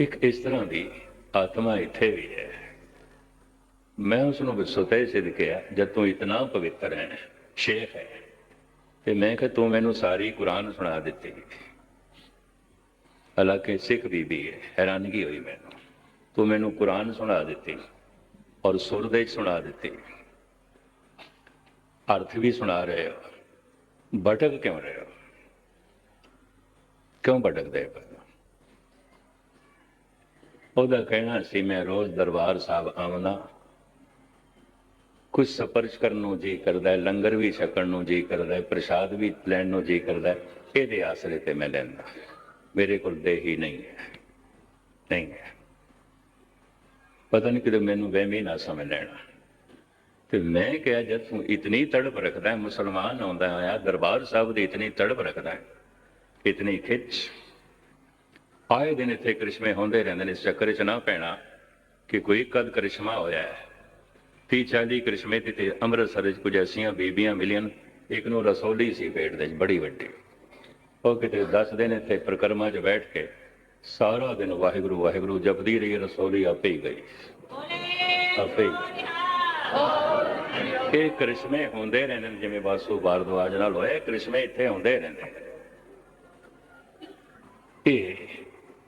ਇੱਕ ਇਸ ਤਰ੍ਹਾਂ ਦੀ ਆਤਮਾ ਇੱਥੇ ਵੀ ਹੈ। ਮੈਂ ਉਸ ਨੂੰ ਸੁਤੇ ਸਿੱਧ ਕਿਹਾ, ਜਦ ਤੂੰ ਇਤਨਾ ਪਵਿੱਤਰ ਹੈ, ਸ਼ੇਖ ਹੈ, ਤੇ ਮੈਂ ਕਿ ਤੂੰ ਮੈਨੂੰ ਸਾਰੀ ਕੁਰਾਨ ਸੁਣਾ ਦਿੱਤੀ। ਹਾਲਾਂਕਿ ਸਿੱਖ ਬੀਬੀ ਹੈ, ਹੈਰਾਨਗੀ ਹੋਈ ਮੈਨੂੰ। ਤੂੰ ਮੈਨੂੰ ਕੁਰਾਨ ਸੁਣਾ ਦਿੱਤੀ ਔਰ ਸੁਰਦੇ ਚ ਸੁਣਾ ਦਿੱਤੀ। ਅਰਥ ਵੀ ਸੁਣਾ ਰਹੇ ਹੋ। ਭਟਕ ਕਿਉਂ ਰਹੇ ਹੋ? ਕਿਉਂ ਭਟਕਦੇ ਹੋ? ਉਹਦਾ ਕਹਿਣਾ ਸੀ, ਮੈਂ ਰੋਜ਼ ਦਰਬਾਰ ਸਾਹਿਬ ਆਵਣਾ ਕੁਝ ਸਪਰਸ਼ ਕਰਨ ਨੂੰ ਜੀ ਕਰਦਾ ਹੈ ਲੰਗਰ ਵੀ ਛਕਣ ਨੂੰ ਜੀ ਕਰਦਾ ਹੈ ਪ੍ਰਸ਼ਾਦ ਵੀ ਲੈਣ ਨੂੰ ਜੀ ਕਰਦਾ ਹੈ ਇਹਦੇ ਆਸਰੇ ਤੇ ਮੈਂ ਲੈਂਦਾ। ਮੇਰੇ ਕੋਲ ਦੇਹੀ ਨਹੀਂ ਹੈ ਨਹੀਂ ਹੈ। ਪਤਾ ਨਹੀਂ ਕਿਤੇ ਮੈਨੂੰ ਵਹਿਮੀ ਨਾ ਸਮਝ ਲੈਣਾ। ਤੇ ਮੈਂ ਕਿਹਾ, ਜਦ ਤੂੰ ਇਤਨੀ ਤੜਪ ਰੱਖਦਾ ਹੈ, ਮੁਸਲਮਾਨ ਆਉਂਦਾ ਆਇਆ ਦਰਬਾਰ ਸਾਹਿਬ ਦੀ ਇਤਨੀ ਤੜਪ ਰੱਖਦਾ ਹੈ, ਇਤਨੀ ਖਿੱਚ ਆਏ ਦਿਨ ਇੱਥੇ ਕ੍ਰਿਸ਼ਮੇ ਹੁੰਦੇ ਰਹਿੰਦੇ ਨੇ, ਇਸ ਚੱਕਰ 'ਚ ਨਾ ਪੈਣਾ ਕਿ ਕੋਈ ਕਦ ਕ੍ਰਿਸ਼ਮਾ ਹੋਇਆ ਹੈ। 30 40 ਕ੍ਰਿਸ਼ਮੇ ਤੇ ਅੰਮ੍ਰਿਤਸਰ 'ਚ ਕੁਝ ਐਸੀਆਂ ਬੀਬੀਆਂ ਮਿਲੀਆਂ ਇੱਕ ਨੂੰ ਰਸੌਲੀ ਸੀ ਪੇਟ ਦੇ 'ਚ ਬੜੀ ਵੱਡੀ। ਉਹ ਕਿਤੇ 10 ਦਿਨ ਇੱਥੇ ਪ੍ਰਕਰਮਾ 'ਚ ਬੈਠ ਕੇ ਸਾਰਾ ਦਿਨ ਵਾਹਿਗੁਰੂ ਵਾਹਿਗੁਰੂ ਜਪਦੀ ਰਹੀ, ਰਸੌਲੀ ਆਪੇ ਹੀ ਗਈ। ਆਪੇ ਹੀ ਇਹ ਕ੍ਰਿਸ਼ਮੇ ਹੁੰਦੇ ਰਹਿੰਦੇ ਨੇ, ਜਿਵੇਂ ਬਾਸੂ ਭਾਰਦਵਾਜ ਨਾਲ ਹੋਏ ਕ੍ਰਿਸ਼ਮੇ ਇੱਥੇ ਹੁੰਦੇ ਰਹਿੰਦੇ ਨੇ। ਇਹ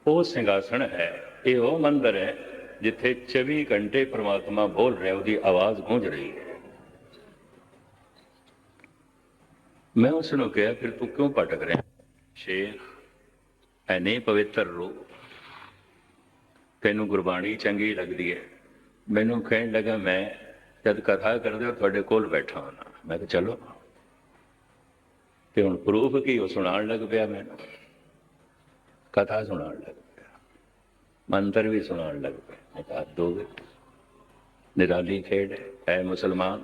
ਉਹ ਸਿੰਘਾਸਣ ਹੈ, ਇਹ ਉਹ ਮੰਦਰ ਹੈ, ਜਿੱਥੇ 24 ਘੰਟੇ ਪ੍ਰਮਾਤਮਾ ਬੋਲ ਰਿਹਾ, ਉਹਦੀ ਆਵਾਜ਼ ਗੂੰਜ ਰਹੀ ਹੈ। ਮੈਂ ਉਸ ਨੂੰ ਕਿਹਾ, ਫਿਰ ਤੂੰ ਕਿਉਂ ਭਟਕ ਰਿਹਾ? ਸ਼ੇਖ ਐਨੇ ਪਵਿੱਤਰ ਰੂਪ। ਤੈਨੂੰ ਗੁਰਬਾਣੀ ਚੰਗੀ ਲੱਗਦੀ ਹੈ। ਮੈਨੂੰ ਕਹਿਣ ਲੱਗਾ, ਮੈਂ ਜਦ ਕਥਾ ਕਰਦੇ ਹੋ ਤੁਹਾਡੇ ਕੋਲ ਬੈਠਾ ਹਾਂ। ਮੈਂ ਕਿਹਾ, ਚਲੋ। ਤੇ ਹੁਣ ਪ੍ਰੂਫ ਕੀ, ਉਹ ਸੁਣਾਉਣ ਲੱਗ ਪਿਆ ਮੈਨੂੰ। ਕਥਾ ਸੁਣਾਉਣ ਲੱਗ ਪਿਆ। ਮੰਤਰ ਵੀ ਸੁਣਾਉਣ ਲੱਗ ਪਿਆ। ਮੈਂ ਕਿਹਾ ਹੱਦ ਨਿਰਾਲੀ ਖੇਡ ਹੈ ਮੁਸਲਮਾਨ।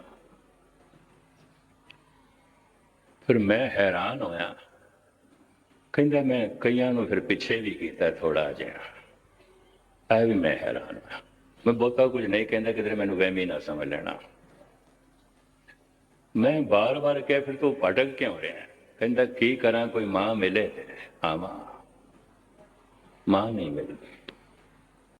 ਫਿਰ ਮੈਂ ਹੈਰਾਨ ਹੋਇਆ। ਕਹਿੰਦਾ, ਮੈਂ ਕਈਆਂ ਨੂੰ ਫਿਰ ਪਿੱਛੇ ਵੀ ਕੀਤਾ ਥੋੜਾ ਜਿਹਾ। ਐ ਵੀ ਮੈਂ ਹੈਰਾਨ ਹੋਇਆ। ਮੈਂ ਬਹੁਤਾ ਕੁਝ ਨਹੀਂ ਕਹਿੰਦਾ, ਕਿਧਰੇ ਮੈਨੂੰ ਵਹਿਮੀ ਨਾ ਸਮਝ ਲੈਣਾ। ਮੈਂ ਬਾਰ-ਬਾਰ ਕਿਹਾ, ਫਿਰ ਤੂੰ ਭਟਕ ਕਿਉਂ ਰਿਹਾ? ਕਹਿੰਦਾ, ਕੀ ਕਰਾਂ, ਕੋਈ ਮਾਂ ਮਿਲੇ ਤੇ ਆਵਾਂ ਮਾਂ ਨਹੀਂ ਮਿਲਦੀ